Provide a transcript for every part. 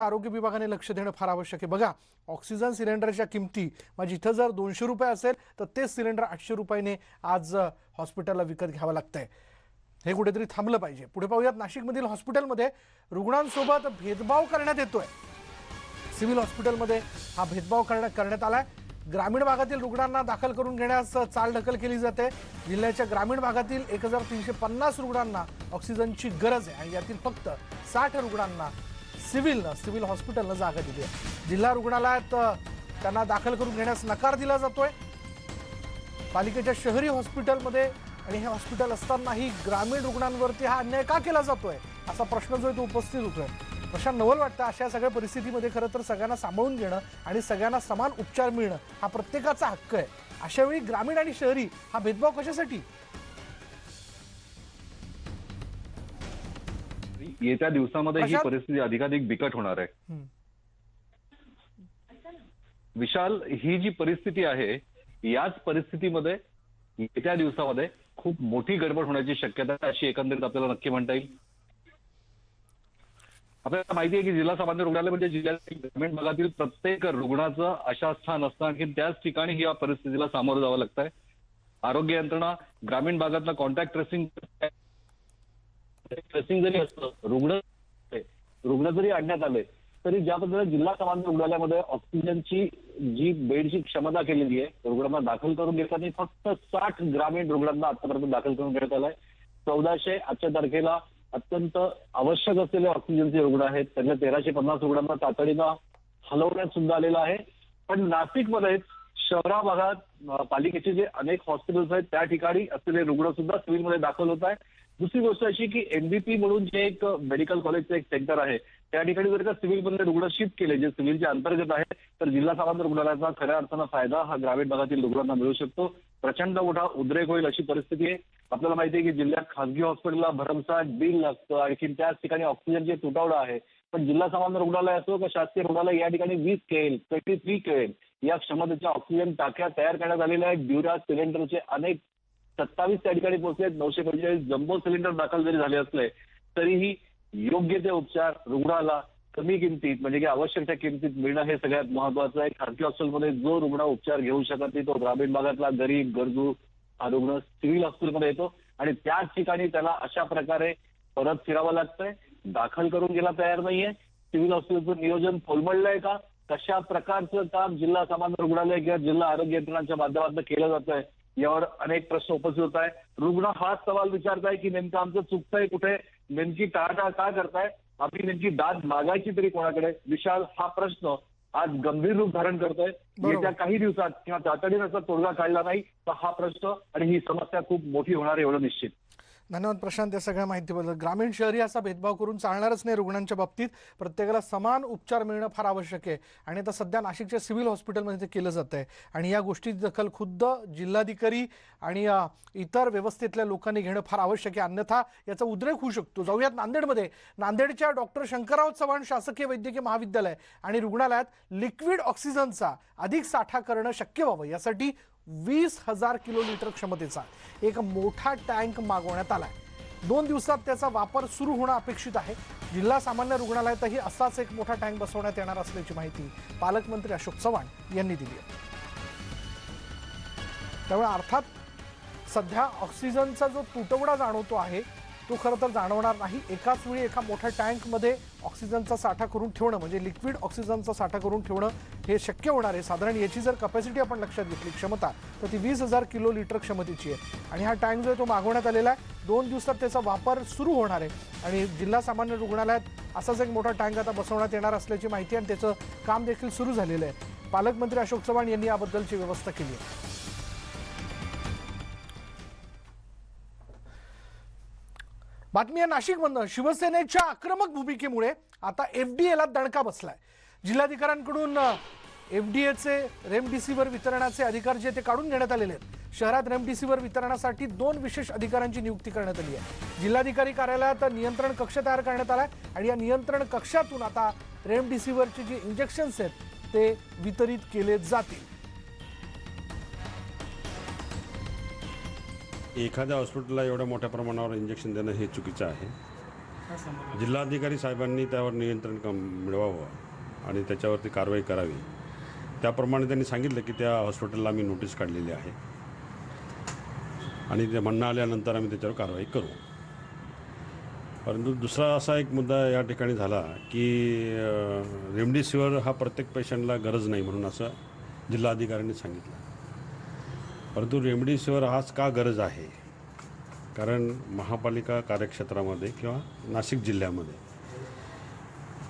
आरोग्य विभागाने लक्ष देणं फार आवश्यक आहे. बघा ऑक्सिजन सिलेंडरच्या किमती मग जिथं जर दोनशे रुपये असेल तर तेच सिलेंडर आठशे रुपयाने आज हॉस्पिटलला विकत घ्यावं लागतंय. हे कुठेतरी थांबलं पाहिजे. पुढे पाहूयात नाशिकमधील हॉस्पिटलमध्ये रुग्णांसोबत भेदभाव करण्यात येतोय. सिव्हिल हॉस्पिटलमध्ये हा भेदभाव करण्यात करण्यात आलाय. ग्रामीण भागातील रुग्णांना दाखल करून घेण्यास चालढकल केली जाते. जिल्ह्याच्या ग्रामीण भागातील एक हजार तीनशे पन्नास रुग्णांना ऑक्सिजनची गरज आहे आणि यातील फक्त साठ रुग्णांना सिव्हिलनं सिव्हिल हॉस्पिटलनं जागा दिली आहे. जिल्हा रुग्णालयात त्यांना दाखल करून घेण्यास नकार दिला जातोय. पालिकेच्या शहरी हॉस्पिटलमध्ये आणि हे हॉस्पिटल असतानाही ग्रामीण रुग्णांवरती हा अन्याय का केला जातोय? असा प्रश्न जो आहे तो उपस्थित होतोय. प्रशांत नवल वाटतं अशा सगळ्या परिस्थितीमध्ये खरं तर सगळ्यांना सांभाळून घेणं आणि सगळ्यांना समान उपचार मिळणं हा प्रत्येकाचा हक्क आहे. अशावेळी ग्रामीण आणि शहरी हा भेदभाव कशासाठी? येत्या दिवसामध्ये ही? परिस्थिती अधिकाधिक बिकट होणार आहे. विशाल ही जी परिस्थिती आहे याच परिस्थितीमध्ये येत्या दिवसामध्ये खूप मोठी गडबड होण्याची शक्यता आहे, अशी एकंदरीत आपल्याला नक्की म्हणता येईल आपल्याला माहिती आहे की जिल्हा सामान्य रुग्णालय म्हणजे जिल्ह्यातील ग्रामीण भागातील प्रत्येक रुग्णाचं आशास्थान असतं आणखी त्याच ठिकाणी ही या परिस्थितीला सामोरं जावं लागतंय आरोग्य यंत्रणा ग्रामीण भागातलं कॉन्टॅक्ट ट्रेसिंग ट्रेसिंग जरी असलं रुग्ण रुग्ण जरी आणण्यात आले तरी ज्या पद्धतीने जिल्हा सामान्य रुग्णालयामध्ये ऑक्सिजनची जी बेडची क्षमता केलेली आहे रुग्णांना दाखल करून घेताना फक्त साठ ग्रामीण रुग्णांना आतापर्यंत दाखल करून घेण्यात आलाय. चौदाशे आजच्या तारखेला अत्यंत आवश्यक असलेले ऑक्सिजनचे रुग्ण आहेत. त्यांना तेराशे पन्नास रुग्णांना तातडीनं हलवण्यात सुद्धा आलेलं आहे. पण नाशिकमध्ये शहरा भागात पालिकेचे जे अनेक हॉस्पिटल्स आहेत त्या ठिकाणी असलेले रुग्ण सुद्धा सिव्हिलमध्ये दाखल होत आहे दुसरी गोष्ट अशी की एनबीपी म्हणून जे एक मेडिकल कॉलेजचं एक सेंटर आहे, त्या ठिकाणी जर का सिव्हिलमधले रुग्ण शिफ्ट केले, जे सिव्हिलच्या अंतर्गत आहे, तर जिल्हा सामान्य रुग्णालयाचा खऱ्या अर्थानं फ़ायदा हा ग्रामीण भागातील रुग्णांना मिळू शकतो. प्रचंड मोठा उद्रेक होईल अशी परिस्थिती आहे. आपल्याला माहिती आहे की जिल्ह्यात खासगी हॉस्पिटलला भरमसाठ बिल लागतं. आणखी त्याच ठिकाणी ऑक्सिजनची तुटवडा आहे. पण जिल्हा सामान्य रुग्णालय असो का शासकीय रुग्णालय या ठिकाणी वीस केल ट्वेंटी थ्री केल या क्षमतेच्या ऑक्सिजन टाक्या तयार करण्यात आलेल्या आहेत. ड्युरा सिलेंडरचे अनेक सत्तावीस त्या ठिकाणी पोहोचले नऊशे पंचेचाळीस जम्बो सिलेंडर दाखल जरी झाले असले तरीही योग्य ते उपचार रुग्णाला कमी किमतीत म्हणजे की आवश्यक त्या किमतीत मिळणं हे सगळ्यात महत्वाचं आहे. खासगी हॉस्पिटलमध्ये जो रुग्ण उपचार घेऊ शकत नाही तो ग्रामीण भागातला गरीब गरजू हा रुग्ण सिव्हिल हॉस्पिटलमध्ये येतो आणि त्याच ठिकाणी त्याला अशा प्रकारे परत फिरावं लागतंय. दाखल करून गेला तयार नाहीये. सिव्हिल हॉस्पिटलचं नियोजन कोलमडलंय का? कशा प्रकारचं काम जिल्हा सामान्य रुग्णालय किंवा जिल्हा आरोग्य यंत्रणांच्या माध्यमातून केलं जात आहे यावर अनेक प्रश्न उपस्थित होत आहे रुग्ण हाच सवाल विचारताय की नेमकं आमचं चुकतंय कुठे? नेमकी टाळाटाळ का करताय? आपली नेमकी दाद मागायची तरी कोणाकडे? विशाल हा प्रश्न आज गंभीर रूप धारण करतोय. येत्या काही दिवसात किंवा तातडीनं तोडगा काढला नाही तर हा प्रश्न आणि ही समस्या खूप मोठी होणार एवढं निश्चित. धन्यवाद प्रशांत या सगळ्या माहितीबद्दल. ग्रामीण शहरी असा भेदभाव करून चालणारच नाही रुग्णांच्या बाबतीत. प्रत्येकाला समान उपचार मिळणं फार आवश्यक आहे. आणि आता सध्या नाशिकच्या सिव्हिल हॉस्पिटलमध्ये ते केलं जात आहे. आणि या गोष्टीची दखल खुद्द जिल्हाधिकारी आणि इतर व्यवस्थेतल्या लोकांनी घेणं फार आवश्यक आहे. अन्यथा याचा उद्रेक होऊ शकतो. जाऊयात नांदेडमध्ये. नांदेडच्या डॉक्टर शंकरराव चव्हाण शासकीय वैद्यकीय महाविद्यालय आणि रुग्णालयात लिक्विड ऑक्सिजनचा अधिक साठा करणं शक्य व्हावं यासाठी वीस हजार किलो लिटर क्षमतेचा एक मोठा टँक मागवण्यात आलाय. दोन दिवसात त्याचा वापर सुरू होणं अपेक्षित आहे. जिल्हा सामान्य रुग्णालयातही असाच एक मोठा टँक बसवण्यात येणार असल्याची माहिती पालकमंत्री अशोक चव्हाण यांनी दिली आहे. त्यामुळे अर्थात सध्या ऑक्सिजनचा जो तुटवडा जाणवतो आहे तो खरं तर जाणवणार नाही. एकाच वेळी एका मोठ्या टँकमध्ये ऑक्सिजनचा साठा करून ठेवणं म्हणजे लिक्विड ऑक्सिजनचा साठा करून ठेवणं हे शक्य होणार आहे. साधारण याची जर कपॅसिटी आपण लक्षात घेतली क्षमता तर ती वीस हजार किलो लिटर क्षमतेची आहे. आणि हा टँक जो आहे तो मागवण्यात आलेला आहे. दोन दिवसात त्याचा वापर सुरू होणार आहे. आणि जिल्हा सामान्य रुग्णालयात असाच एक मोठा टँक आता बसवण्यात येणार असल्याची माहिती आणि त्याचं काम देखील सुरू झालेलं आहे. पालकमंत्री अशोक चव्हाण यांनी याबद्दलची व्यवस्था केली आहे. बातमी आहे नाशिकमधनं. शिवसेनेच्या आक्रमक भूमिकेमुळे आता एफ डी एला दणका बसलाय. जिल्हाधिकाऱ्यांकडून एफ डी एचे रेमडेसिवीर वितरणाचे अधिकार जे ते काढून घेण्यात आलेले आहेत. शहरात रेमडीसीवर वितरणासाठी दोन विशेष अधिकाऱ्यांची नियुक्ती करण्यात आली आहे. जिल्हाधिकारी कार्यालयात नियंत्रण कक्ष तयार करण्यात आला आहे आणि या नियंत्रण कक्षातून आता रेमडीसीवरचे जे इंजेक्शन्स आहेत ते वितरित केले जातील. एखाद्या हॉस्पिटलला एवढ्या मोठ्या प्रमाणावर इंजेक्शन देणं हे चुकीचं आहे. जिल्हाधिकारी साहेबांनी त्यावर नियंत्रण कम मिळवावं आणि त्याच्यावरती कारवाई करावी. त्याप्रमाणे त्यांनी सांगितलं की त्या हॉस्पिटलला आम्ही नोटीस काढलेली आहे. आणि ते म्हणणं आल्यानंतर आम्ही त्याच्यावर कारवाई करू. परंतु दुसरा असा एक मुद्दा या ठिकाणी झाला की रेमडेसिवीर हा प्रत्येक पेशंटला गरज नाही म्हणून असं जिल्हाधिकाऱ्यांनी सांगितलं. परंतु रेमडेसिवीर हाच का गरज आहे? कारण महापालिका कार्यक्षेत्रामध्ये किंवा नाशिक जिल्ह्यामध्ये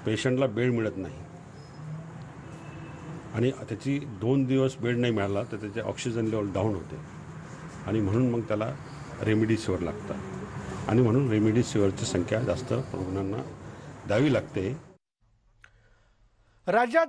पेशंटला बेड मिळत नाही. आणि त्याची दोन दिवस बेड नाही मिळाला तर त्याचे ऑक्सिजन लेवल डाऊन होते. आणि म्हणून मग त्याला रेमडेसिवीर लागतं आणि म्हणून रेमडेसिवीरची संख्या जास्त रुग्णांना द्यावी लागते. राज्यात